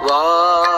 Whoa.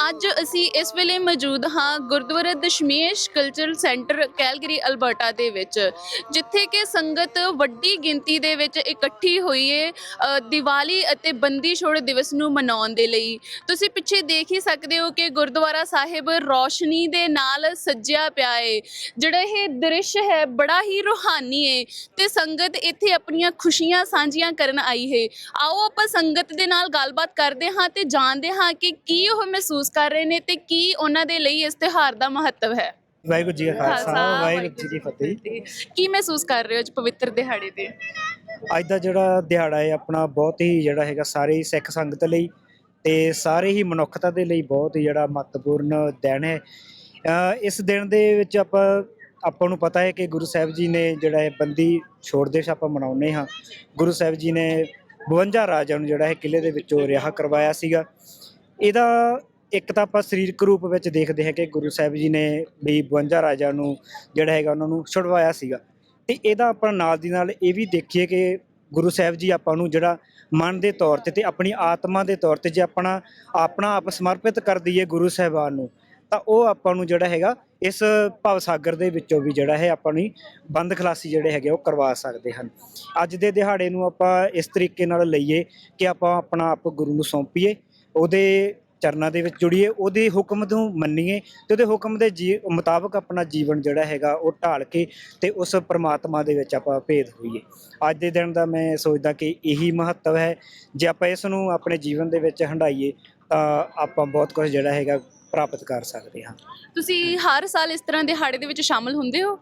ਅੱਜ ਅਸੀਂ ਇਸ ਵੇਲੇ ਮੌਜੂਦ ਹਾਂ Gurdwara Dashmesh cultural centre Calgary Alberta ਦੇ ਵਿੱਚ ਜਿੱਥੇ ਕਿ ਸੰਗਤ ਵੱਡੀ ਗਿਣਤੀ ਦੇ ਵਿੱਚ ਇਕੱਠੀ ਹੋਈ ਏ ਅ, ਦੀਵਾਲੀ ਅਤੇ ਬੰਦੀ ਛੋੜ ਦਿਵਸ ਨੂੰ ਮਨਾਉਣ ਦੇ ਲਈ। ਤੁਸੀਂ ਪਿੱਛੇ ਦੇਖ ਹੀ ਸਕਦੇ ਹੋ ਕਿ ਗੁਰਦੁਆਰਾ ਸਾਹਿਬ ਰੌਸ਼ਨੀ ਦੇ ਨਾਲ ਸੱਜਿਆ ਪਿਆ ਹੈ ਜਿਹੜਾ ਇਹ ਦ੍ਰਿਸ਼ ਹੈ ਬੜਾ ਹੀ ਰੂਹਾਨੀ ਏ ਤੇ ਸੰਗਤ ਇੱਥੇ ਆਪਣੀਆਂ ਖੁਸ਼ੀਆਂ ਸਾਂਝੀਆਂ ਕਰਨ ਆਈ ਹੈ ਆਓ ਆਪਾਂ ਸੰਗਤ ਦੇ ਨਾਲ ਗੱਲਬਾਤ ਕਰਦੇ ਹਾਂ ਤੇ ਜਾਣਦੇ ਹਾਂ ਕਿ ਕੀ ਉਹ ਮਹਿਸੂਸ ਕਰ ਰਹੇ ਨੇ ਤੇ ਕੀ ਉਹਨਾਂ ਦੇ ਲਈ ਇਸ ਤਿਉਹਾਰ ਦਾ ਮਹੱਤਵ ਹੈ? ਵਾਹਿਗੁਰੂ ਜੀ ਕਾ ਖਾਲਸਾ ਵਾਹਿਗੁਰੂ ਜੀ ਕੀ ਫਤਿਹ। ਕੀ ਮਹਿਸੂਸ ਕਰ ਰਹੇ ਹੋ ਅੱਜ ਪਵਿੱਤਰ ਦਿਹਾੜੇ ਤੇ? ਅੱਜ ਦਾ ਜਿਹੜਾ ਦਿਹਾੜਾ ਹੈ ਆਪਣਾ ਬਹੁਤ ਹੀ ਜਿਹੜਾ ਹੈਗਾ ਸਾਰੇ ਸਿੱਖ ਸੰਗਤ ਲਈ ਤੇ ਸਾਰੇ ਹੀ ਮਨੁੱਖਤਾ ਦੇ ਲਈ ਬਹੁਤ ਹੀ ਜਿਹੜਾ ਮਹੱਤਵਪੂਰਨ ਦਿਨ ਹੈ। ਇਸ ਦਿਨ ਦੇ ਵਿੱਚ ਆਪਾਂ ਆਪਾਂ ਨੂੰ ਪਤਾ ਹੈ ਕਿ ਗੁਰੂ ਸਾਹਿਬ ਜੀ ਨੇ ਜਿਹੜਾ ਹੈ ਬੰਦੀ ਛੋੜ ਦਿਵਸ ਆਪਾਂ ਮਨਾਉਂਦੇ ਹਾਂ। ਗੁਰੂ ਸਾਹਿਬ ਜੀ ਨੇ 52 ਰਾਜਿਆਂ ਨੂੰ ਜਿਹੜਾ ਹੈ ਕਿਲੇ ਦੇ ਵਿੱਚੋਂ ਰਿਹਾ ਕਰਵਾਇਆ ਸੀਗਾ। ਇਹਦਾ ਇੱਕ ਤਾਂ ਆਪਾਂ ਸਰੀਰਕ ਰੂਪ ਵਿੱਚ ਦੇਖਦੇ ਹਾਂ ਕਿ ਗੁਰੂ ਸਾਹਿਬ ਜੀ ਨੇ ਵੀ 52 ਰਾਜਾ ਨੂੰ ਜਿਹੜਾ ਹੈਗਾ ਉਹਨਾਂ ਨੂੰ ਛੁਡਵਾਇਆ ਸੀਗਾ। ਤੇ ਇਹਦਾ ਆਪਾਂ ਨਾਲ ਦੀ ਨਾਲ ਇਹ ਵੀ ਦੇਖੀਏ ਕਿ ਗੁਰੂ ਸਾਹਿਬ ਜੀ ਆਪਾਂ ਨੂੰ ਜਿਹੜਾ ਮਨ ਦੇ ਤੌਰ ਤੇ ਤੇ ਆਪਣੀ ਆਤਮਾ ਦੇ ਤੌਰ ਤੇ ਜੇ ਆਪਣਾ ਆਪਣਾ ਆਪ ਸਮਰਪਿਤ ਕਰ ਦਈਏ ਗੁਰੂ ਸਾਹਿਬਾਨ ਨੂੰ, ਤਾਂ ਉਹ ਆਪਾਂ ਨੂੰ ਜਿਹੜਾ ਹੈਗਾ ਇਸ ਭਵ ਸਾਗਰ ਦੇ ਵਿੱਚੋਂ ਵੀ ਜਿਹੜਾ ਹੈ ਆਪਾਂ ਨੂੰ ਬੰਦ ਖਲਾਸੀ ਜਿਹੜੇ ਹੈਗੇ ਉਹ ਕਰਵਾ ਸਕਦੇ ਹਨ। ਅੱਜ ਦੇ ਦਿਹਾੜੇ ਨੂੰ ਆਪਾਂ ਇਸ ਤਰੀਕੇ ਨਾਲ ਲਈਏ ਕਿ ਆਪਾਂ ਆਪਣਾ ਆਪ ਗੁਰੂ ਨੂੰ ਸੌਂਪੀਏ, ਉਹਦੇ ਚਰਨਾਂ ਦੇ ਵਿੱਚ ਜੁੜੀਏ ਉਹਦੇ ਹੁਕਮ ਨੂੰ ਮੰਨੀਏ ਤੇ ਉਹਦੇ ਹੁਕਮ ਦੇ ਜੀ ਮੁਤਾਬਕ ਆਪਣਾ ਜੀਵਨ ਜਿਹੜਾ ਹੈਗਾ ਉਹ ਢਾਲ ਕੇ ਤੇ ਉਸ ਪ੍ਰਮਾਤਮਾ ਦੇ ਵਿੱਚ ਆਪਾਂ ਭੇਦ ਹੋਈਏ। ਅੱਜ ਦੇ ਦਿਨ ਦਾ ਮੈਂ ਸੋਚਦਾ ਕਿ ਇਹੀ ਮਹੱਤਵ ਹੈ ਜੇ ਆਪਾਂ ਇਸ ਨੂੰ ਆਪਣੇ ਜੀਵਨ ਦੇ ਵਿੱਚ ਹੰਡਾਈਏ ਤਾਂ ਆਪਾਂ ਬਹੁਤ ਕੁਝ ਜਿਹੜਾ ਹੈਗਾ ਪ੍ਰਾਪਤ ਕਰ ਸਕਦੇ ਹਾਂ। ਤੁਸੀਂ ਹਰ ਸਾਲ ਇਸ ਤਰ੍ਹਾਂ ਦਿਹਾੜੇ ਦੇ ਵਿੱਚ ਸ਼ਾਮਲ ਹੁੰਦੇ ਹੋ?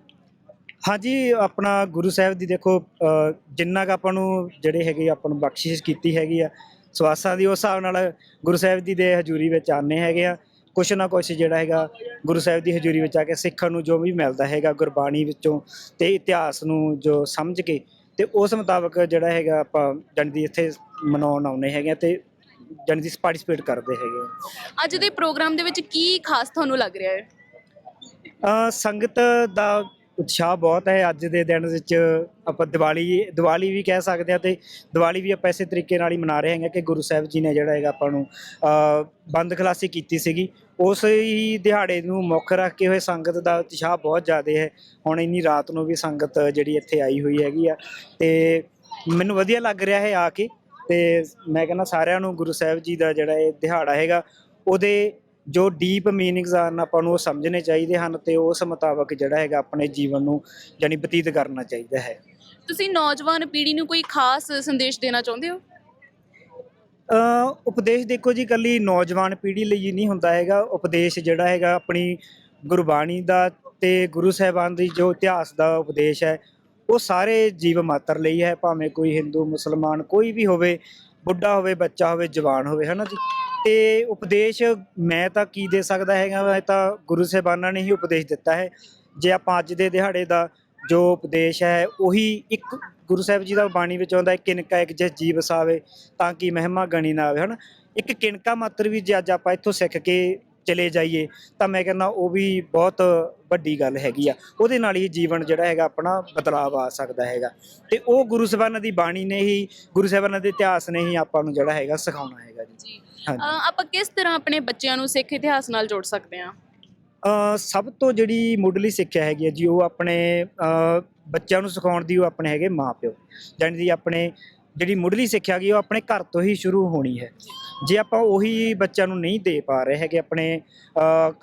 ਹਾਂਜੀ ਆਪਣਾ ਗੁਰੂ ਸਾਹਿਬ ਦੀ ਦੇਖੋ ਜਿੰਨਾ ਕੁ ਆਪਾਂ ਨੂੰ ਜਿਹੜੇ ਹੈਗੇ ਆਪਾਂ ਨੂੰ ਬਖਸ਼ਿਸ਼ ਕੀਤੀ ਹੈਗੀ ਆ ਸਵਾਸਾਂ ਦੀ ਉਸ ਹਿਸਾਬ ਨਾਲ ਗੁਰੂ ਸਾਹਿਬ ਜੀ ਦੇ ਹਜ਼ੂਰੀ ਵਿੱਚ ਆਨੇ ਹੈਗੇ ਆ। ਕੁਛ ਨਾ ਕੁਛ ਜਿਹੜਾ ਹੈਗਾ ਗੁਰੂ ਸਾਹਿਬ ਦੀ ਹਜ਼ੂਰੀ ਵਿੱਚ ਆ ਕੇ ਸਿੱਖਣ ਨੂੰ ਜੋ ਵੀ ਮਿਲਦਾ ਹੈਗਾ ਗੁਰਬਾਣੀ ਵਿੱਚੋਂ ਤੇ ਇਤਿਹਾਸ ਨੂੰ ਜੋ ਸਮਝ ਕੇ ਤੇ ਉਸ ਮੁਤਾਬਕ ਜਿਹੜਾ ਹੈਗਾ ਆਪਾਂ ਜਾਣੀ ਦੀ ਇੱਥੇ ਮਨਾਉਣ ਆਉਨੇ ਹੈਗੇ ਆ ਤੇ ਜਾਣੀ ਦੀ ਪਾਰਟਿਸਿਪੇਟ ਕਰਦੇ ਹੈਗੇ ਆ। ਅੱਜ ਦੇ ਪ੍ਰੋਗਰਾਮ ਦੇ ਵਿੱਚ ਕੀ ਖਾਸ ਤੁਹਾਨੂੰ ਲੱਗ ਰਿਹਾ ਹੈ? ਅ ਸੰਗਤ ਦਾ ਉਤਸ਼ਾਹ ਬਹੁਤ ਹੈ ਅੱਜ ਦੇ ਦਿਨ ਵਿੱਚ ਆਪਾਂ ਦੀਵਾਲੀ ਦੀਵਾਲੀ ਵੀ ਕਹਿ ਸਕਦੇ ਹਾਂ ਤੇ ਦੀਵਾਲੀ ਵੀ ਆਪਾਂ ਇਸੇ ਤਰੀਕੇ ਨਾਲ ਹੀ ਮਨਾ ਰਹੇ ਹੈਗੇ ਕਿ ਗੁਰੂ ਸਾਹਿਬ ਜੀ ਨੇ ਜਿਹੜਾ ਹੈਗਾ ਆਪਾਂ ਨੂੰ ਬੰਦ ਖਲਾਸੀ ਕੀਤੀ ਸੀਗੀ। ਉਸ ਹੀ ਦਿਹਾੜੇ ਨੂੰ ਮੁੱਖ ਰੱਖ ਕੇ ਹੋਏ ਸੰਗਤ ਦਾ ਉਤਸ਼ਾਹ ਬਹੁਤ ਜ਼ਿਆਦਾ ਹੈ। ਹੁਣ ਇੰਨੀ ਰਾਤ ਨੂੰ ਵੀ ਸੰਗਤ ਜਿਹੜੀ ਇੱਥੇ ਆਈ ਹੋਈ ਹੈਗੀ ਆ ਤੇ ਮੈਨੂੰ ਵਧੀਆ ਲੱਗ ਰਿਹਾ ਹੈ ਆ ਕੇ ਤੇ ਮੈਂ ਕਹਿੰਦਾ ਸਾਰਿਆਂ ਨੂੰ ਗੁਰੂ ਸਾਹਿਬ ਜੀ ਦਾ ਜਿਹੜਾ ਇਹ ਦਿਹਾੜਾ ਹੈਗਾ, ਉਹਦੇ ਜੋ ਡੀਪ ਮੀਨਿੰਗਸ ਹਨ ਆਪਾਂ ਨੂੰ ਉਹ ਸਮਝਣੇ ਚਾਹੀਦੇ ਹਨ ਤੇ ਉਸ ਮੁਤਾਬਕ ਜਿਹੜਾ ਹੈਗਾ ਆਪਣੇ ਜੀਵਨ ਨੂੰ ਜਾਨੀ ਬਤੀਤ ਕਰਨਾ ਚਾਹੀਦਾ ਹੈ। ਤੁਸੀਂ ਨੌਜਵਾਨ ਪੀੜ੍ਹੀ ਨੂੰ ਕੋਈ ਖਾਸ ਸੰਦੇਸ਼ ਦੇਣਾ ਚਾਹੁੰਦੇ ਹੋ? ਅ ਉਪਦੇਸ਼ ਦੇਖੋ ਜੀ ਕੱਲੀ ਨੌਜਵਾਨ ਪੀੜ੍ਹੀ ਲਈ ਹੀ ਨਹੀਂ ਹੁੰਦਾ ਹੈਗਾ। ਉਪਦੇਸ਼ ਜਿਹੜਾ ਹੈਗਾ ਆਪਣੀ ਗੁਰਬਾਣੀ ਦਾ ਤੇ ਗੁਰੂ ਸਾਹਿਬਾਨ ਦੀ ਜੋ ਇਤਿਹਾਸ ਦਾ ਉਪਦੇਸ਼ ਹੈ ਉਹ ਸਾਰੇ ਜੀਵ ਮਾਤਰ ਲਈ ਹੈ। ਭਾਵੇਂ ਕੋਈ ਹਿੰਦੂ ਮੁਸਲਮਾਨ ਕੋਈ ਵੀ ਹੋਵੇ ਬੁੱਢਾ ਹੋਵੇ ਬੱਚਾ ਹੋਵੇ ਜਵਾਨ ਹੋਵੇ ਹਨਾ ਜੀ? ਤੇ ਉਪਦੇਸ਼ ਮੈਂ ਤਾਂ ਕੀ ਦੇ ਸਕਦਾ ਹੈਗਾ ਮੈਂ ਤਾਂ ਗੁਰੂ ਸਾਹਿਬਾਨਾਂ ਨੇ ਹੀ ਉਪਦੇਸ਼ ਦਿੱਤਾ ਹੈ। ਜੇ ਆਪਾਂ ਅੱਜ ਦੇ ਦਿਹਾੜੇ ਦਾ ਜੋ ਉਪਦੇਸ਼ ਹੈ, ਉਹੀ ਇੱਕ ਗੁਰੂ ਸਾਹਿਬ ਜੀ ਦਾ ਬਾਣੀ ਵਿੱਚ ਆਉਂਦਾ ਹੈ, ਕਿਨਕਾ ਇੱਕ ਜਿਸ ਜੀਵ ਵਸਾਵੇ ਤਾਂ ਕਿ ਮਹਿਮਾ ਗਣੀ ਨਾ ਆਵੇ, ਹਨ? ਇੱਕ ਕਿਣਕਾ ਮਾਤਰ ਵੀ ਜੇ ਅੱਜ ਆਪਾਂ ਇੱਥੋਂ ਸਿੱਖ ਕੇ ਚਲੇ ਜਾਈਏ, ਤਾਂ ਮੈਂ ਕਹਿੰਦਾ ਉਹ ਵੀ ਬਹੁਤ ਵੱਡੀ ਗੱਲ ਹੈਗੀ ਆ। ਉਹਦੇ ਨਾਲ ਹੀ ਜੀਵਨ ਜਿਹੜਾ ਹੈਗਾ, ਆਪਣਾ ਬਦਲਾਵ ਆ ਸਕਦਾ ਹੈਗਾ। ਤੇ ਉਹ ਗੁਰੂ ਸਾਹਿਬਾਨਾਂ ਦੀ ਬਾਣੀ ਨੇ ਹੀ, ਗੁਰੂ ਸਾਹਿਬਾਨਾਂ ਦੇ ਇਤਿਹਾਸ ਨੇ ਹੀ ਆਪਾਂ ਨੂੰ ਜਿਹੜਾ ਹੈਗਾ ਸਿਖਾਉਣਾ ਹੈਗਾ ਜੀ ਆਪਾਂ ਕਿਸ ਤਰ੍ਹਾਂ ਆਪਣੇ ਬੱਚਿਆਂ ਨੂੰ ਸਿੱਖ ਇਤਿਹਾਸ ਨਾਲ ਜੋੜ ਸਕਦੇ ਹਾਂ? ਸਭ ਤੋਂ ਜਿਹੜੀ ਮੁੱਢਲੀ ਸਿੱਖਿਆ ਹੈਗੀ ਹੈ ਜੀ ਉਹ ਆਪਣੇ ਬੱਚਿਆਂ ਨੂੰ ਸਿਖਾਉਣ ਦੀ ਉਹ ਆਪਣੇ ਹੈਗੇ ਮਾਪਿਓ। ਜਾਣੀ ਦੀ ਆਪਣੇ ਜਿਹੜੀ ਮੁੱਢਲੀ ਸਿੱਖਿਆ ਗਈ ਉਹ ਆਪਣੇ ਘਰ ਤੋਂ ਹੀ ਸ਼ੁਰੂ ਹੋਣੀ ਹੈ। ਜੇ ਆਪਾਂ ਉਹੀ ਬੱਚਿਆਂ ਨੂੰ ਨਹੀਂ ਦੇ ਪਾ ਰਹੇ ਹੈਗੇ, ਆਪਣੇ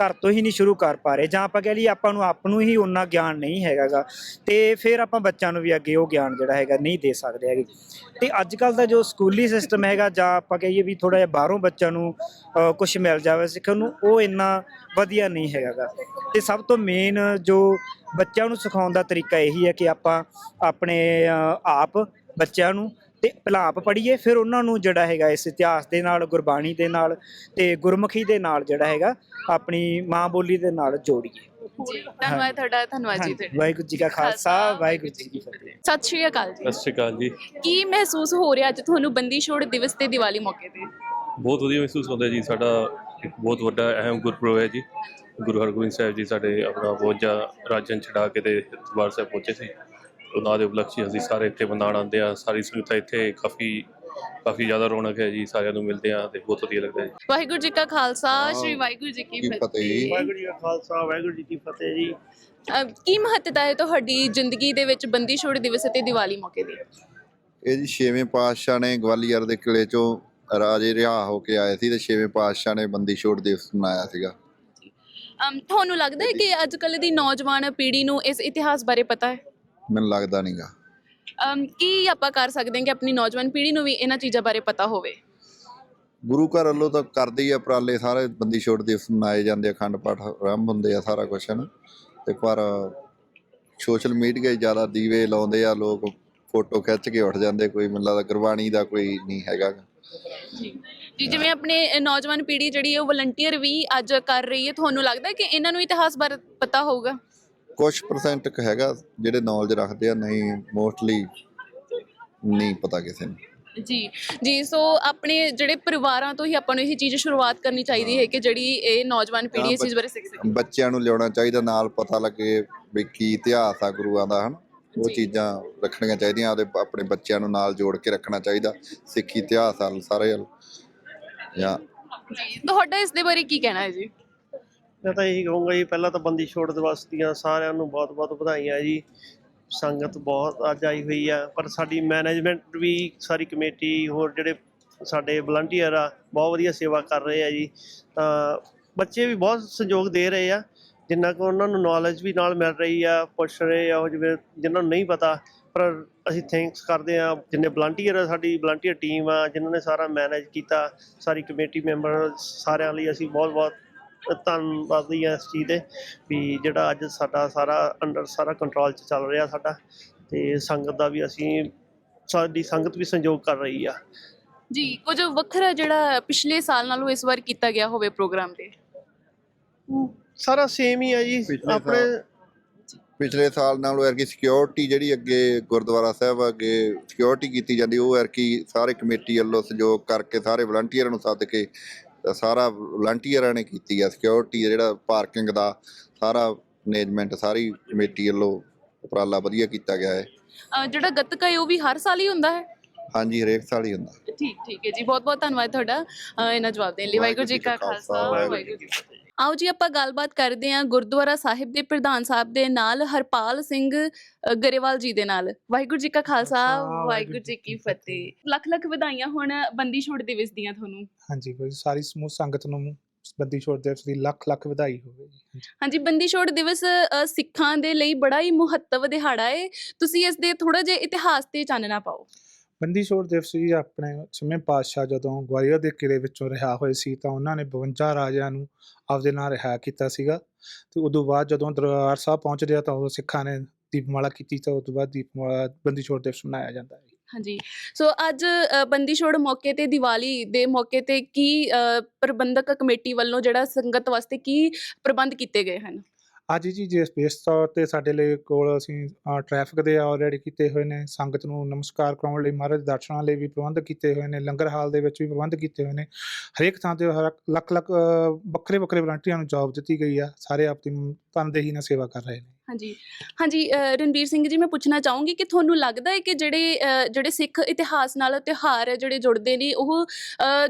ਘਰ ਤੋਂ ਹੀ ਨਹੀਂ ਸ਼ੁਰੂ ਕਰ ਪਾ ਰਹੇ, ਜਾਂ ਆਪਾਂ ਕਹਿ ਲਈਏ ਆਪਾਂ ਨੂੰ ਆਪ ਨੂੰ ਹੀ ਉਨਾ ਗਿਆਨ ਨਹੀਂ ਹੈਗਾਗਾ, ਤੇ ਫਿਰ ਆਪਾਂ ਬੱਚਿਆਂ ਨੂੰ ਵੀ ਅੱਗੇ ਉਹ ਗਿਆਨ ਜਿਹੜਾ ਹੈਗਾ ਨਹੀਂ ਦੇ ਸਕਦੇ ਹੈਗੇ। ਤੇ ਅੱਜ ਕੱਲ ਦਾ ਜੋ ਸਕੂਲੀ ਸਿਸਟਮ ਹੈਗਾ, ਜਾਂ ਆਪਾਂ ਕਹੀਏ ਵੀ ਥੋੜਾ ਜਿਹਾ ਬਾਹਰੋਂ ਬੱਚਿਆਂ ਨੂੰ ਕੁਝ ਮਿਲ ਜਾਵੇ ਸਿੱਖਣ ਨੂੰ, ਉਹ ਇੰਨਾ ਵਧੀਆ ਨਹੀਂ ਹੈਗਾਗਾ। ਤੇ ਸਭ ਤੋਂ ਮੇਨ ਜੋ ਬੱਚਿਆਂ ਨੂੰ ਸਿਖਾਉਣ ਦਾ ਤਰੀਕਾ ਇਹੀ ਹੈ ਕਿ ਆਪਾਂ ਆਪਣੇ ਆਪ ਬੱਚਿਆਂ ਨੂੰ ਤੇ ਭਲਾਪ ਪੜ੍ਹੀਏ ਫਿਰ ਉਹਨਾਂ ਨੂੰ ਜਿਹੜਾ ਹੈਗਾ ਇਸ ਇਤਿਹਾਸ ਦੇ ਨਾਲ ਗੁਰਬਾਣੀ ਦੇ ਨਾਲ ਤੇ ਗੁਰਮੁਖੀ ਦੇ ਨਾਲ ਜਿਹੜਾ ਹੈਗਾ ਆਪਣੀ ਮਾਂ ਬੋਲੀ ਦੇ ਨਾਲ ਜੋੜੀਏ। ਜੀ ਧੰਨਵਾਦ ਤੁਹਾਡਾ ਧੰਨਵਾਦ ਜੀ ਤੁਹਾਡਾ। ਵਾਹਿਗੁਰੂ ਜੀ ਕਾ ਖਾਲਸਾ ਵਾਹਿਗੁਰੂ ਜੀ ਕੀ ਫਤਿਹ। ਸਤਿ ਸ਼੍ਰੀ ਅਕਾਲ ਜੀ। ਸਤਿ ਸ਼੍ਰੀ ਅਕਾਲ ਜੀ। ਕੀ ਮਹਿਸੂਸ ਹੋ ਰਿਹਾ ਅੱਜ ਤੁਹਾਨੂੰ ਬੰਦੀ ਛੋੜ ਦਿਵਸ ਤੇ ਦੀਵਾਲੀ ਮੌਕੇ ਤੇ? ਬਹੁਤ ਵਧੀਆ ਮਹਿਸੂਸ ਹੁੰਦਾ ਜੀ ਸਾਡਾ ਇੱਕ ਬਹੁਤ ਵੱਡਾ ਅਹਿਮ ਗੁਰਪੁਰਬ ਹੈ ਜੀ। ਗੁਰੂ ਹਰਗੋਬਿੰਦ ਸਾਹਿਬ ਜੀ ਸਾਡੇ ਆਪਣਾ ਬੋਝਾ ਰਾਜਨ ਛਡਾ ਕੇ ਤੇ ਦਰਬਾਰ ਸਾਹਿਬ ਪਹੁੰਚੇ ਸੀ। ਉਹਨਾਂ ਦੇ ਉਪਲਕਸ਼ ਅਸੀਂ ਸਾਰੇ ਇੱਥੇ ਬੰਦਾਣ ਆਉਂਦੇ ਆ ਸਾਰੀ ਸੰਗਤ ਇੱਥੇ ਕਾਫੀ ਕਾਫੀ ਜ਼ਿਆਦਾ ਰੌਣਕ ਹੈ ਜੀ ਸਾਰਿਆਂ ਨੂੰ ਮਿਲਦੇ ਆ ਤੇ ਬਹੁਤ ਵਧੀਆ ਲੱਗਦਾ ਜੀ। ਵਾਹਿਗੁਰੂ ਜੀ ਕਾ ਖਾਲਸਾ ਸ਼੍ਰੀ ਵਾਹਿਗੁਰੂ ਜੀ ਕੀ ਫਤਿਹ। ਫਤਿਹ। ਵਾਹਿਗੁਰੂ ਜੀ ਕਾ ਖਾਲਸਾ ਵਾਹਿਗੁਰੂ ਜੀ ਕੀ ਫਤਿਹ ਜੀ। ਅਹ ਕੀ ਮਹੱਤਤਾ ਹੈ ਤੁਹਾਡੀ ਜ਼ਿੰਦਗੀ ਦੇ ਵਿੱਚ ਬੰਦੀ ਛੋੜ ਦਿਵਸ ਅਤੇ ਦੀਵਾਲੀ ਮੌਕੇ ਦੀ? ਇਹ ਜੀ ਛੇਵੇਂ ਪਾਤਸ਼ਾਹ ਨੇ ਗਵਾਲੀਅਰ ਦੇ ਕਿਲੇ ਚੋਂ ਰਾਜੇ ਰਿਹਾ ਹੋ ਕੇ ਆਏ ਸੀ ਤੇ ਛੇਵੇਂ ਪਾਤਸ਼ਾਹ ਨੇ ਬੰਦੀ ਛੋੜ ਦਿਵਸ ਮਨਾਇਆ ਸੀਗਾ। ਅਮ ਤੁਹਾਨੂੰ ਲੱਗਦਾ ਹੈ ਕਿ ਅੱਜ ਕੱਲ੍ਹ ਦੀ ਨੌਜਵਾਨ ਪੀੜ੍ਹੀ ਨੂੰ ਇਸ ਇਤਿਹਾਸ ਬਾਰੇ ਪਤਾ ਹੈ? ਮੈਨੂੰ ਲੱਗਦਾ ਨਹੀਂਗਾ ਅਮ ਕੀ ਆਪਾਂ ਕਰ ਸਕਦੇ ਹਾਂ ਕਿ ਆਪਣੀ ਨੌਜਵਾਨ ਪੀੜ੍ਹੀ ਨੂੰ ਵੀ ਇਹਨਾਂ ਚੀਜ਼ਾਂ ਬਾਰੇ ਪਤਾ ਹੋਵੇ? ਗੁਰੂ ਘਰ ਵੱਲੋਂ ਤਾਂ ਕਰਦੇ ਹੀ ਆ ਉਪਰਾਲੇ ਸਾਰੇ ਬੰਦੀ ਛੋੜ ਦਿਵਸ ਮਨਾਏ ਜਾਂਦੇ ਆ ਅਖੰਡ ਪਾਠ ਆਰੰਭ ਹੁੰਦੇ ਆ ਸਾਰਾ ਕੁਛ ਹਨ? ਤੇ ਪਰ ਸੋਸ਼ਲ ਮੀਡੀਆ 'ਤੇ ਜ਼ਿਆਦਾ ਦੀਵੇ ਲਾਉਂਦੇ ਆ ਲੋਕ ਫੋਟੋ ਖਿੱਚ ਕੇ ਉੱਠ ਜਾਂਦੇ ਕੋਈ ਮੈਨੂੰ ਲੱਗਦਾ ਗੁਰਬਾਣੀ ਦਾ ਕੋਈ ਨਹੀਂ ਹੈਗਾ। ਜੀ। ਜੀ ਜਿਵੇਂ ਆਪਣੇ ਅ, ਨੌਜਵਾਨ ਪੀੜ੍ਹੀ ਜਿਹੜੀ ਹੈ ਉਹ ਵਲੰਟੀਅਰ ਵੀ ਅੱਜ ਕਰ ਰਹੀ ਹੈ ਤੁਹਾਨੂੰ ਲੱਗਦਾ ਕਿ ਇਹਨਾਂ ਨੂੰ ਇਤਿਹਾਸ ਬਾਰੇ ਪਤਾ ਹੋਊਗਾ? ਕੁਝ ਪਰਸੈਂਟ ਕੁ ਹੈਗਾ ਜਿਹੜੇ ਨੌਲੇਜ ਰੱਖਦੇ ਆ ਨਹੀਂ ਮੋਸਟਲੀ ਨਹੀਂ ਪਤਾ ਕਿਸੇ ਨੂੰ। ਜੀ ਜੀ ਸੋ ਆਪਣੇ ਜਿਹੜੇ ਪਰਿਵਾਰਾਂ ਤੋਂ ਹੀ ਆਪਾਂ ਨੂੰ ਇਹ ਚੀਜ਼ ਸ਼ੁਰੂਆਤ ਕਰਨੀ ਚਾਹੀਦੀ ਹੈ ਕਿ ਜਿਹੜੀ ਇਹ ਨੌਜਵਾਨ ਪੀੜ੍ਹੀ ਇਸ ਚੀਜ਼ ਬਾਰੇ ਸਿੱਖ ਸਕੇ। ਬੱਚਿਆਂ ਨੂੰ ਲਿਆਉਣਾ ਚਾਹੀਦਾ ਨਾਲ ਪਤਾ ਲੱਗੇ ਵੀ ਕੀ ਇਤਿਹਾਸ ਆ ਗੁਰੂਆਂ ਦਾ ਹਨ? ਉਹ। ਚੀਜ਼ਾਂ ਰੱਖਣੀਆਂ ਚਾਹੀਦੀਆਂ ਆਪਦੇ ਆਪਣੇ ਬੱਚਿਆਂ ਨੂੰ ਨਾਲ ਜੋੜ ਕੇ ਰੱਖਣਾ ਚਾਹੀਦਾ ਸਿੱਖੀ ਇਤਿਹਾਸ ਆ ਸਾਰੇ ਵੱਲ। ਜਾਂ ਜੀ ਤੁਹਾਡਾ ਇਸ ਦੇ ਬਾਰੇ ਕੀ ਕਹਿਣਾ ਹੈ ਜੀ? ਮੈਂ ਤਾਂ ਇਹੀ ਕਹੂੰਗਾ ਜੀ, ਪਹਿਲਾਂ ਤਾਂ ਬੰਦੀ ਛੋੜ ਦਿਵਸ ਦੀਆਂ ਸਾਰਿਆਂ ਨੂੰ ਬਹੁਤ-ਬਹੁਤ ਵਧਾਈਆਂ ਜੀ। ਸੰਗਤ ਬਹੁਤ ਅੱਜ ਆਈ ਹੋਈ ਆ, ਪਰ ਸਾਡੀ ਮੈਨੇਜਮੈਂਟ ਵੀ, ਸਾਰੀ ਕਮੇਟੀ, ਹੋਰ ਜਿਹੜੇ ਸਾਡੇ ਵਲੰਟੀਅਰ ਆ, ਬਹੁਤ ਵਧੀਆ ਸੇਵਾ ਕਰ ਰਹੇ ਆ ਜੀ। ਤਾਂ ਬੱਚੇ ਵੀ ਬਹੁਤ ਸਹਿਯੋਗ ਦੇ ਰਹੇ ਆ, ਜਿੰਨਾ ਕੁ ਉਹਨਾਂ ਨੂੰ ਨੌਲੇਜ ਵੀ ਨਾਲ ਮਿਲ ਰਹੀ ਆ, ਪੁੱਛ ਰਹੇ ਆ, ਉਹ ਜਿਵੇਂ ਜਿਨ੍ਹਾਂ ਨੂੰ ਨਹੀਂ ਪਤਾ, ਪਰ ਅਸੀਂ ਥੈਂਕਸ ਕਰਦੇ ਆ, ਜਿੰਨੇ ਵਲੰਟੀਅਰ ਆ, ਸਾਡੀ ਵਲੰਟੀਅਰ ਟੀਮ ਆ, ਜਿਨ੍ਹਾਂ ਨੇ ਸਾਰਾ ਮੈਨੇਜ ਕੀਤਾ, ਸਾਰੀ ਕਮੇਟੀ ਮੈਂਬਰ ਸਾਰਿਆਂ ਲਈ ਅਸੀਂ ਬਹੁਤ ਬਹੁਤ ਧੰਨਵਾਦੀ ਆ ਇਸ ਚੀਜ਼ ਦੇ ਵੀ ਜਿਹੜਾ ਅੱਜ ਸਾਡਾ ਸਾਰਾ ਅੰਡਰ ਸਾਰਾ ਕੰਟਰੋਲ 'ਚ ਚੱਲ ਰਿਹਾ ਸਾਡਾ ਤੇ ਸੰਗਤ ਦਾ ਵੀ ਅਸੀਂ ਸਾਡੀ ਸੰਗਤ ਵੀ ਸੰਯੋਗ ਕਰ ਰਹੀ ਆ। ਜੀ ਕੁਝ ਵੱਖਰਾ ਜਿਹੜਾ ਪਿਛਲੇ ਸਾਲ ਨਾਲੋਂ ਇਸ ਵਾਰ ਕੀਤਾ ਗਿਆ ਹੋਵੇ ਪ੍ਰੋਗਰਾਮ ਤੇ? ਸਾਰਾ ਸੇਮ ਹੀ ਆ ਜੀ ਪਿਛਲੇ ਆਪਣੇ ਪਿਛਲੇ ਸਾਲ ਨਾਲੋਂ ਐਰਕੀ ਸਿਕਿਉਰਿਟੀ ਜਿਹੜੀ ਅੱਗੇ ਗੁਰਦੁਆਰਾ ਸਾਹਿਬ ਅੱਗੇ ਸਿਕਿਉਰਿਟੀ ਕੀਤੀ ਜਾਂਦੀ ਉਹ ਐਰਕੀ ਸਾਰੇ ਕਮੇਟੀ ਵੱਲੋਂ ਸਹਿਯੋਗ ਕਰਕੇ ਸਾਰੇ ਵਲੰਟੀਅਰਾਂ ਨੂੰ ਸੱਦ ਕੇ ਸਾਰਾ ਵਲੰਟੀਅਰਾਂ ਨੇ ਕੀਤੀ ਆ ਸਿਕਿਉਰਿਟੀ ਜਿਹੜਾ ਪਾਰਕਿੰਗ ਦਾ ਸਾਰਾ ਮੈਨੇਜਮੈਂਟ ਸਾਰੀ ਕਮੇਟੀ ਵੱਲੋਂ ਉਪਰਾਲਾ ਵਧੀਆ ਕੀਤਾ ਗਿਆ ਹੈ। ਜਿਹੜਾ ਗੱਤਕਾ ਹੈ ਉਹ ਵੀ ਹਰ ਸਾਲ ਹੀ ਹੁੰਦਾ ਹੈ? ਹਾਂਜੀ ਹਰੇਕ ਸਾਲ ਹੀ ਹੁੰਦਾ। ਠੀਕ ਠੀਕ ਹੈ ਜੀ। ਬਹੁਤ ਬਹੁਤ ਧੰਨਵਾਦ ਤੁਹਾਡਾ ਇਹਨਾਂ ਜਵਾਬ ਦੇਣ ਲਈ। ਵਾਹਿਗੁਰੂ ਜੀ ਕਾ ਖਾਲਸਾ ਵਾਹਿਗੁਰੂ ਜੀ ਕੀ ਫਤਿਹ। ਆਓ ਜੀ ਆਪਾਂ ਗੱਲਬਾਤ ਕਰਦੇ ਹਾਂ ਗੁਰਦੁਆਰਾ ਸਾਹਿਬ ਦੇ ਪ੍ਰਧਾਨ ਸਾਹਿਬ ਦੇ ਨਾਲ ਹਰਪਾਲ ਸਿੰਘ ਅ, ਗਰੇਵਾਲ ਜੀ ਦੇ ਨਾਲ। ਵਾਹਿਗੁਰੂ ਜੀ ਕਾ ਖਾਲਸਾ ਵਾਹਿਗੁਰੂ ਜੀ ਕੀ ਫਤਿਹ। ਲੱਖ ਲੱਖ ਵਧਾਈਆਂ ਹੁਣ ਬੰਦੀ ਛੋੜ ਦਿਵਸ ਦੀਆਂ ਤੁਹਾਨੂੰ। ਹਾਂਜੀ ਭਾਈ ਸਾਰੀ ਸਮੂਹ ਸੰਗਤ ਨੂੰ ਬੰਦੀ ਛੋੜ ਦਿਵਸ ਦੀ ਲੱਖ ਲੱਖ ਵਧਾਈ ਹੋਵੇ ਜੀ। ਹਾਂਜੀ। ਹਾਂਜੀ ਬੰਦੀ ਛੋੜ ਦਿਵਸ ਅ, ਸਿੱਖਾਂ ਦੇ ਲਈ ਬੜਾ ਹੀ ਮਹੱਤਵ ਦਿਹਾੜਾ ਹੈ ਤੁਸੀਂ ਇਸ ਦੇ ਥੋੜਾ ਜਿਹਾ ਇਤਿਹਾਸ ਤੇ ਚਾਨਣਾ ਪਾਓ। ਬੰਦੀ ਛੋੜ ਦਿਵਸ ਜੀ ਆਪਣੇ ਛੇਵੇਂ ਪਾਤਸ਼ਾਹ ਜਦੋਂ ਗਵਾਲੀਅਰ ਦੇ ਕਿਲੇ ਵਿੱਚੋਂ ਰਿਹਾ ਹੋਏ ਸੀ ਤਾਂ ਉਹਨਾਂ ਨੇ 52 ਰਾਜਿਆਂ ਨੂੰ ਆਪਦੇ ਨਾਲ ਰਿਹਾ ਕੀਤਾ ਸੀਗਾ। ਤੇ ਉਦੋਂ ਬਾਅਦ ਜਦੋਂ ਦਰਬਾਰ ਸਾਹਿਬ ਪਹੁੰਚਦੇ ਆ ਤਾਂ ਉਦੋਂ ਸਿੱਖਾਂ ਨੇ ਦੀਪਮਾਲਾ ਕੀਤੀ ਤਾਂ ਉਸ ਤੋਂ ਬਾਅਦ ਦੀਪਮਾਲਾ, ਬੰਦੀ ਛੋੜ ਦਿਵਸ ਮਨਾਇਆ ਜਾਂਦਾ ਹੈ। ਹਾਂਜੀ। ਸੋ ਅੱਜ ਬੰਦੀ ਛੋੜ ਮੌਕੇ ਤੇ, ਦੀਵਾਲੀ ਦੇ ਮੌਕੇ ਤੇ ਕੀ ਪ੍ਰਬੰਧਕ ਕਮੇਟੀ ਵੱਲੋਂ ਜਿਹੜਾ ਸੰਗਤ ਵਾਸਤੇ ਕੀ ਪ੍ਰਬੰਧ ਕੀਤੇ ਗਏ ਹਨ? ਅੱਜ ਜੀ ਜਿਸ ਬੇਸ ਤੌਰ ਤੇ ਸਾਡੇ ਲਈ ਕੋਲ ਅਸੀਂ ਟ੍ਰੈਫਿਕ ਦੇ ਆਲਰੇਡੀ ਕੀਤੇ ਹੋਏ ਨੇ ਸੰਗਤ ਨੂੰ ਨਮਸਕਾਰ ਕਰਾਉਣ ਲਈ ਮਹਾਰਾਜ ਦਰਸ਼ਨਾਂ ਲਈ ਵੀ ਪ੍ਰਬੰਧ ਕੀਤੇ ਹੋਏ ਨੇ ਲੰਗਰ ਹਾਲ ਦੇ ਵਿੱਚ ਵੀ ਪ੍ਰਬੰਧ ਕੀਤੇ ਹੋਏ ਨੇ ਹਰੇਕ ਥਾਂ ਤੇ ਲੱਖ ਲੱਖ ਵੱਖਰੇ ਵੱਖਰੇ ਵਲੰਟੀਅਰਾਂ ਨੂੰ ਜੌਬ ਦਿੱਤੀ ਗਈ ਆ ਸਾਰੇ ਆਪਣੀ ਤਨਦੇਹੀ ਨਾਲ ਸੇਵਾ ਕਰ ਰਹੇ ਨੇ। ਹਾਂਜੀ ਹਾਂਜੀ ਅ, ਰਣਬੀਰ ਸਿੰਘ ਜੀ ਮੈਂ ਪੁੱਛਣਾ ਚਾਹੂੰਗੀ ਕਿ ਤੁਹਾਨੂੰ ਲੱਗਦਾ ਹੈ ਕਿ ਜਿਹੜੇ ਜਿਹੜੇ ਸਿੱਖ ਇਤਿਹਾਸ ਨਾਲ ਤਿਉਹਾਰ ਜਿਹੜੇ ਜੁੜਦੇ ਨੇ ਉਹ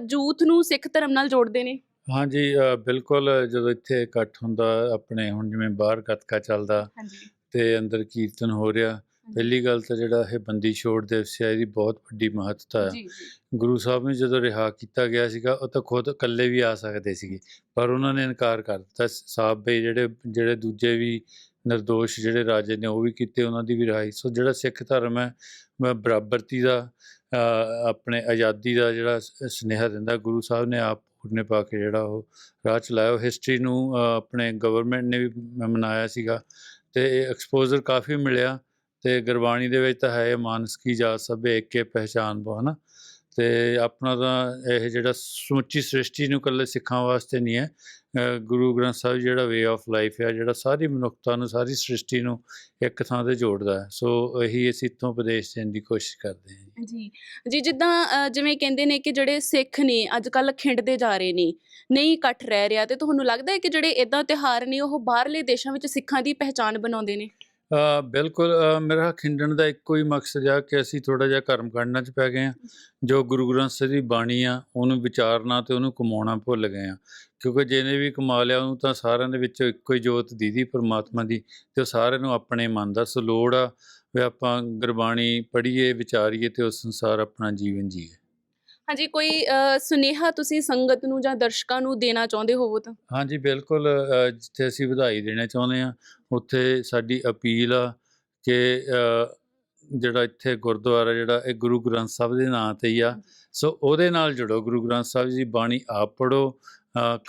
ਜੂਥ ਨੂੰ ਸਿੱਖ ਧਰਮ ਨਾਲ ਜੋੜਦੇ ਨੇ? ਹਾਂਜੀ ਬਿਲਕੁਲ ਜਦੋਂ ਇੱਥੇ ਇਕੱਠ ਹੁੰਦਾ ਆਪਣੇ ਹੁਣ ਜਿਵੇਂ ਬਾਹਰ ਗੱਤਕਾ ਚੱਲਦਾ ਹਾਂਜੀ। ਤੇ ਅੰਦਰ ਕੀਰਤਨ ਹੋ ਰਿਹਾ ਪਹਿਲੀ ਗੱਲ ਤਾਂ ਜਿਹੜਾ ਇਹ ਬੰਦੀ ਛੋੜ ਦਿਵਸ ਹੈ ਇਹਦੀ ਬਹੁਤ ਵੱਡੀ ਮਹੱਤਤਾ ਹੈ ਗੁਰੂ ਸਾਹਿਬ ਨੂੰ ਜਦੋਂ ਰਿਹਾ ਕੀਤਾ ਗਿਆ ਸੀਗਾ ਉਹ ਤਾਂ ਖੁਦ ਇਕੱਲੇ ਵੀ ਆ ਸਕਦੇ ਸੀਗੇ ਪਰ ਉਹਨਾਂ ਨੇ ਇਨਕਾਰ ਕਰ ਦਿੱਤਾ। ਸਾਹਿਬ ਬਈ ਜਿਹੜੇ ਜਿਹੜੇ ਦੂਜੇ ਵੀ ਨਿਰਦੋਸ਼ ਜਿਹੜੇ ਰਾਜੇ ਨੇ ਉਹ ਵੀ ਕੀਤੇ ਉਹਨਾਂ ਦੀ ਵੀ ਰਿਹਾਈ। ਸੋ ਜਿਹੜਾ ਸਿੱਖ ਧਰਮ ਹੈ ਮੈਂ ਬਰਾਬਰਤੀ ਦਾ ਆਪਣੇ ਆਜ਼ਾਦੀ ਦਾ ਜਿਹੜਾ ਸੁਨੇਹਾ ਦਿੰਦਾ ਗੁਰੂ ਸਾਹਿਬ ਨੇ ਆਪ ਨੇ ਪਾ ਕੇ ਜਿਹੜਾ ਉਹ ਰਾਹ ਚਲਾਇਆ। ਉਹ ਹਿਸਟਰੀ ਨੂੰ ਆਪਣੇ ਗਵਰਨਮੈਂਟ ਨੇ ਵੀ ਮਨਾਇਆ ਸੀਗਾ ਤੇ ਐਕਸਪੋਜ਼ਰ ਕਾਫੀ ਮਿਲਿਆ ਤੇ ਗੁਰਬਾਣੀ ਦੇ ਵਿੱਚ ਤਾਂ ਹੈ ਮਾਨਸ ਕੀ ਜਾਤ ਸਭੇ ਏਕੇ ਪਹਿਚਾਨ ਬੋ, ਹਨਾ? ਤੇ ਆਪਣਾ ਤਾਂ ਇਹ ਜਿਹੜਾ ਸਮੁੱਚੀ ਸ੍ਰਿਸ਼ਟੀ ਨੂੰ ਇਕੱਲੇ ਸਿੱਖਾਂ ਵਾਸਤੇ ਨਹੀਂ ਹੈ ਗੁਰੂ ਗ੍ਰੰਥ ਸਾਹਿਬ ਜਿਹੜਾ ਵੇ ਆਫ ਲਾਈਫ ਹੈ ਜਿਹੜਾ ਸਾਰੀ ਮਨੁੱਖਤਾ ਨੂੰ, ਸਾਰੀ ਸ੍ਰਿਸ਼ਟੀ ਨੂੰ ਇੱਕ ਥਾਂ ਤੇ ਜੋੜਦਾ ਹੈ। ਸੋ ਇਹੀ ਅਸੀਂ ਇੱਥੋਂ ਉਪਦੇਸ਼ ਦੇਣ ਦੀ ਕੋਸ਼ਿਸ਼ ਕਰਦੇ ਹਾਂ ਜੀ। ਜੀ ਜਿੱਦਾਂ ਜਿਵੇਂ ਕਹਿੰਦੇ ਨੇ ਕਿ ਜਿਹੜੇ ਸਿੱਖ ਨੇ ਅੱਜ ਕੱਲ ਖਿੰਡਦੇ ਜਾ ਰਹੇ ਨੇ, ਨਹੀਂ ਇਕੱਠ ਰਹਿ ਰਿਹਾ, ਤੇ ਤੁਹਾਨੂੰ ਲੱਗਦਾ ਹੈ ਕਿ ਜਿਹੜੇ ਇਦਾਂ ਤਿਉਹਾਰ ਨੇ, ਉਹ ਬਾਹਰਲੇ ਦੇਸ਼ਾਂ ਵਿੱਚ ਸਿੱਖਾਂ ਦੀ ਪਹਿਚਾਣ ਬਣਾਉਂਦੇ ਨੇ? ਬਿਲਕੁਲ ਮੇਰਾ ਖਿੰਡਣ ਦਾ ਇੱਕੋ ਹੀ ਮਕਸਦ ਆ ਕਿ ਅਸੀਂ ਥੋੜਾ ਜਿਹਾ ਕਰਮ ਕਾਂਡਾਂ 'ਚ ਪੈ ਗਏ ਆ ਜੋ ਗੁਰੂ ਗ੍ਰੰਥ ਸਾਹਿਬ ਦੀ ਬਾਣੀ ਆ, ਉਹਨੂੰ ਵਿਚਾਰਨਾ ਤੇ ਉਹਨੂੰ ਕਮਾਉਣਾ ਭੁੱਲ ਗਏ ਆ ਕਿਉਂਕਿ ਜਿਹਨੇ ਵੀ ਕਮਾ ਲਿਆ, ਉਹਨੂੰ ਤਾਂ ਸਾਰਿਆਂ ਦੇ ਵਿੱਚੋਂ ਇੱਕੋ ਹੀ ਜੋਤ ਦੀਦੀ ਪਰਮਾਤਮਾ ਦੀ, ਤੇ ਉਹ ਸਾਰਿਆਂ ਨੂੰ ਆਪਣੇ ਮਨ ਦਾ ਸੋ ਲੋੜ ਆ, ਵੀ ਆਪਾਂ ਗੁਰਬਾਣੀ ਪੜ੍ਹੀਏ, ਵਿਚਾਰੀਏ ਤੇ ਉਹ ਸੰਸਾਰ ਆਪਣਾ ਜੀਵਨ ਜੀਏ। ਹਾਂਜੀ ਕੋਈ ਸੁਨੇਹਾ ਤੁਸੀਂ ਸੰਗਤ ਨੂੰ ਜਾਂ ਦਰਸ਼ਕਾਂ ਨੂੰ ਦੇਣਾ ਚਾਹੁੰਦੇ ਹੋਵੋ ਤਾਂ? ਹਾਂਜੀ ਬਿਲਕੁਲ ਅ, ਜਿੱਥੇ ਅਸੀਂ ਵਧਾਈ ਦੇਣਾ ਚਾਹੁੰਦੇ ਆ ਉੱਥੇ ਸਾਡੀ ਅਪੀਲ ਆ ਕਿ ਅ, ਜਿਹੜਾ ਇੱਥੇ ਗੁਰਦੁਆਰਾ ਜਿਹੜਾ ਇਹ ਗੁਰੂ ਗ੍ਰੰਥ ਸਾਹਿਬ ਦੇ ਨਾਂ ਤੇ ਹੀ ਆ ਸੋ ਉਹਦੇ ਨਾਲ ਜੁੜੋ ਗੁਰੂ ਗ੍ਰੰਥ ਸਾਹਿਬ ਜੀ ਦੀ ਬਾਣੀ ਆਪ ਪੜੋ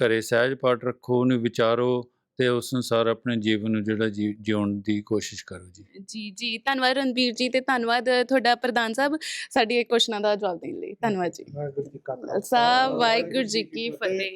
ਘਰੇ ਸਹਿਜ ਪਾਠ ਰੱਖੋ ਉਹਨੂੰ ਵਿਚਾਰੋ ਤੇ ਉਸ ਅਨੁਸਾਰ ਆਪਣੇ ਜੀਵਨ ਨੂੰ ਜਿਹੜਾ ਜੀ- ਜਿਉਣ ਦੀ ਕੋਸ਼ਿਸ਼ ਕਰੋ ਜੀ। ਜੀ ਜੀ। ਧੰਨਵਾਦ ਰਣਬੀਰ ਜੀ ਤੇ ਧੰਨਵਾਦ ਤੁਹਾਡਾ ਪ੍ਰਧਾਨ ਸਾਹਿਬ ਸਾਡੀ ਇਹ ਕੁਐਸਚਨਾਂ ਦਾ ਜਵਾਬ ਦੇਣ ਲਈ। ਧੰਨਵਾਦ ਜੀ। ਵਾਹਿਗੁਰੂ ਜੀ ਕਾ ਖਾਲਸਾ। ਵਾਹਿਗੁਰੂ ਜੀ ਕੀ ਫਤਿਹ।